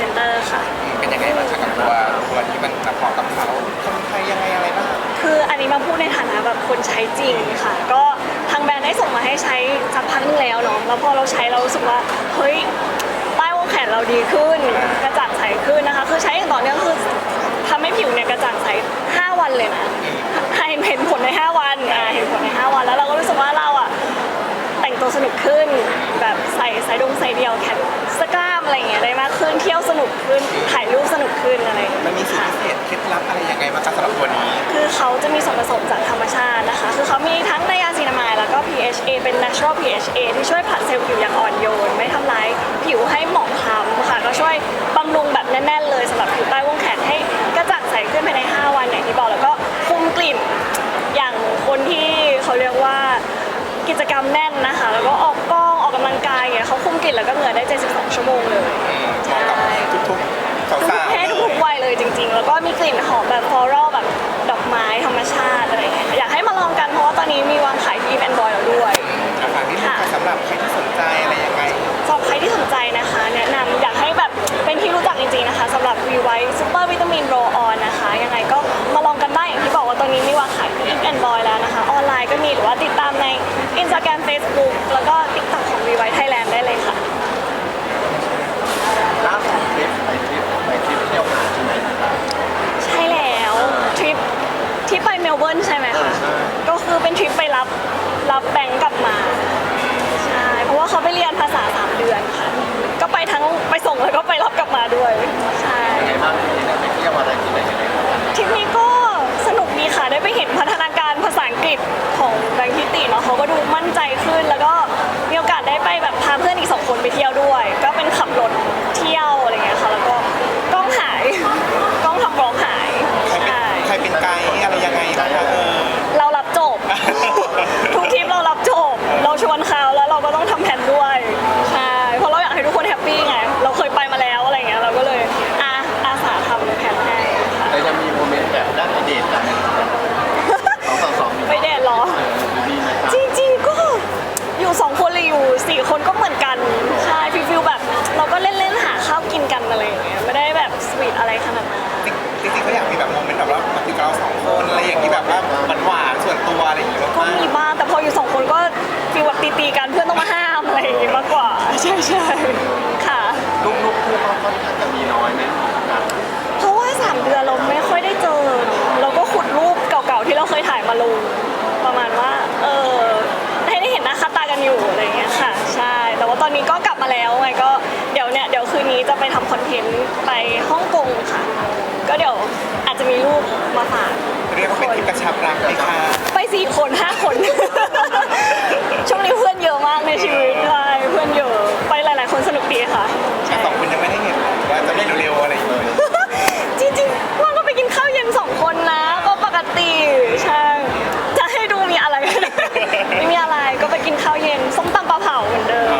ซนเตอร์ค่ะ เป็นยังไงบ้างคะกับตัวตัวที่มันมาพร้อมกับเขาคนไทยยังไงอะไรบ้างคืออันนี้มาพูดในฐานะแบบคนใช้จริงค่ะ ก็ทางแบรนด์ได้ส่งมาให้ใช้สักพักนึงแล้วเนาะแล้วพอเราใช้เรารู้สึกว่าเฮ้ยใต้วงแขนเราดีขึ้น กระจ่างใสขึ้นนะคะ คือใช้อย่างต่อเนื่องคือทำให้ผิวเนี่ยกระจ่างใส 5 วันเลยนะให้เห็นผลใน 5 วันอ่าเห็นผลใน 5 วันแล้วเราก็รู้สึกว่าเราอะแต่งตัวสนุกขึ้นแบบใส่สายดงใส่เดียวแขนสกล้าม อะไรอย่างเงี้ยได้มากขึ้นเที่ยวสนุกขึ้นถ่ายรูปสนุกขึ้นอะไรอย่างเงี้ยมันมีสูตรพิเศษเคล็ดลับอะไรยังไงบ้างคะสำหรับตัวนี้ คือเขาจะมีส่วนผสมจากธรรมชาตินะคะ คือเขามีทั้งไนอาซินามายแล้วก็ PHA เป็น natural PHA ที่ช่วยผลัดเซลล์ผิวอย่างอ่อนโยน ไม่ทำร้ายผิวให้หมองคล้ำค่ะก็ช่วยบำรุงแบบแน่นๆเลยสำหรับผิวใต้วงแขนให้กระจ่าง ว่าติดตามใน Instagram Facebook แล้วก็ TikTok ของ v v i t Thailand ได้เลยค่ะ ล่าสุดทริปไปทริปไปทริปเที่ยวหาที่ไหนนะครับใช่แล้วทริปที่ไปเมลเบิร์นใช่ไหมเออคะ ใช่ก็คือเป็นทริปไปรับ ก็มากมีบ้างแต่พออยู่สองคนก็ฟีลแบบตีๆกันเพื่อนต้องมาห้ามอะไรอย่างงี้มากกว่า ใช่ใช่ค่ะ ลูกๆคู่เขาค่อนข้างจะมีน้อยไหมครับเพราะว่าสามเดือนเราไม่ค่อยได้เจอเนอะเราก็ขุดรูปเก่าๆที่เราเคยถ่ายมาลง ประมาณว่า เออให้ได้เห็นหน้าค่าตากันอยู่อะไรอย่างเงี้ยค่ะ ใช่ แต่ว่าตอนนี้ก็กลับมาแล้วไงก็เดี๋ยวเนี่ยเดี๋ยวคืนนี้จะไปทำคอนเทนต์ไปฮ่องกงค่ะ ก็เดี๋ยวอาจจะมีรูปมาฝากๆเรียกว่าเป็นทริปกระชับรักไหมคะไป สี่คนห้าคน ช่วงนี้เพื่อนเยอะมากในชีวิตใช่เพื่อนเยอะไปหลาย ๆ คนสนุกดีค่ะแต่สองคนยังไม่ได้เห็นว่าจะมีเร็วๆอะไรอย่างเลย จริงๆว่างก็ไปกินข้าวเย็นสองคนนะ ก็ปกติใช่จะให้ดูมีอะไร ไม่มีอะไรก็ไปกินข้าวเย็นส้มตำปลาเผาเหมือนเดิม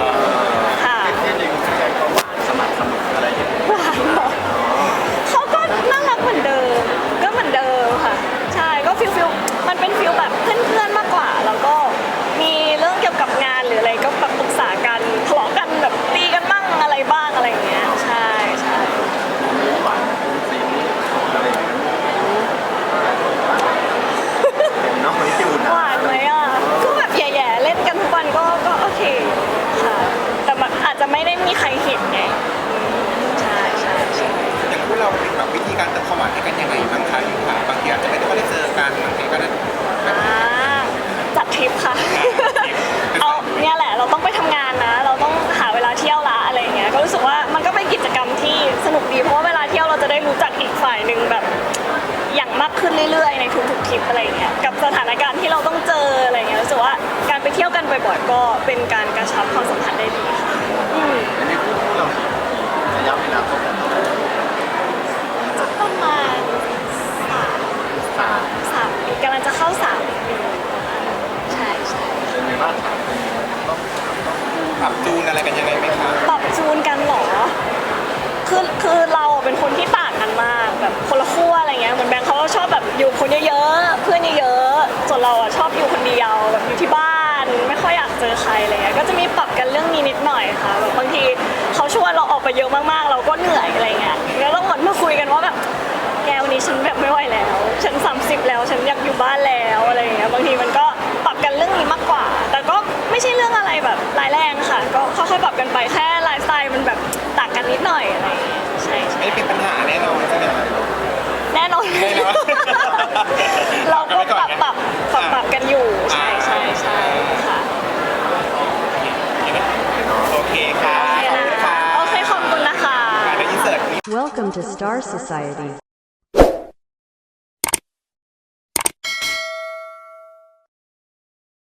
ค่ะ ที่จริงใจก็หวานสมัครสนุกอะไรอย่างเงี้ย หวานเหรอเขาก็น่ารักเหมือนเดิม ก็เหมือนเดิมค่ะ ใช่ก็ฟิลฟิลมันเป็นฟิลแบบเพื่อนๆมากกว่า แล้วก็มีเรื่องเกี่ยวกับงานหรืออะไรก็แบบปรึกษากันทะเลาะกันแบบตีกันบ้างอะไรบ้างอะไรอย่างเงี้ยใช่ใช่ มีหวานซีนี้อะไรอย่างเงี้ยเห็นน้องไม่อยู่นะ หวานไหมอะก็แบบแย่ๆเล่นกันทุกวันก็ก็โอเคค่ะ แต่มันอาจจะไม่ได้มี ใครเห็นไงอืมใช่ใช่ใช่ อย่างพวกเราเป็นแบบวิธีการเติมความหวานให้กันยังไงบ้างคะอยู่ค่ะบางทีอาจจะไม่ได้ว่าได้เจอกันบางที อยู่คนเยอะๆ เพื่อนเยอะๆ ส่วนเราอะชอบอยู่คนเดียวแบบอยู่ที่บ้าน ไม่ค่อยอยากเจอใครอะไรเงี้ย ก็จะมีปรับกันเรื่องนี้นิดหน่อยค่ะแบบบางทีเขาชวนเราออกไปเยอะมากๆ เราก็เหนื่อยอะไรเงี้ยแล้วต้องเหมือนมาคุยกันว่าแบบแกวันนี้ฉันแบบไม่ไหวแล้ว ฉัน 30 แล้วฉันอยากอยู่บ้านแล้วอะไรเงี้ย บางทีมันก็ปรับกันเรื่องนี้มากกว่า แต่ก็ไม่ใช่เรื่องอะไรแบบร้ายแรงค่ะ ก็ค่อยๆปรับกันไปแค่ไลฟ์สไตล์มันแบบต่างกันนิดหน่อยอะไรเงี้ยใช่ใช่ ไม่เป็นปัญหาแน่นอนใช่ไหมคะ แน่นอนแน่นอนเราก็ปรับปรับปรับปรับกันอยู่ ใช่ใช่ใช่ค่ะโอเคค่ะโอเคขอบคุณนะค่ะโอเคขอบคุณนะคะ แล้วอินเสิร์ต Welcome to Star Society.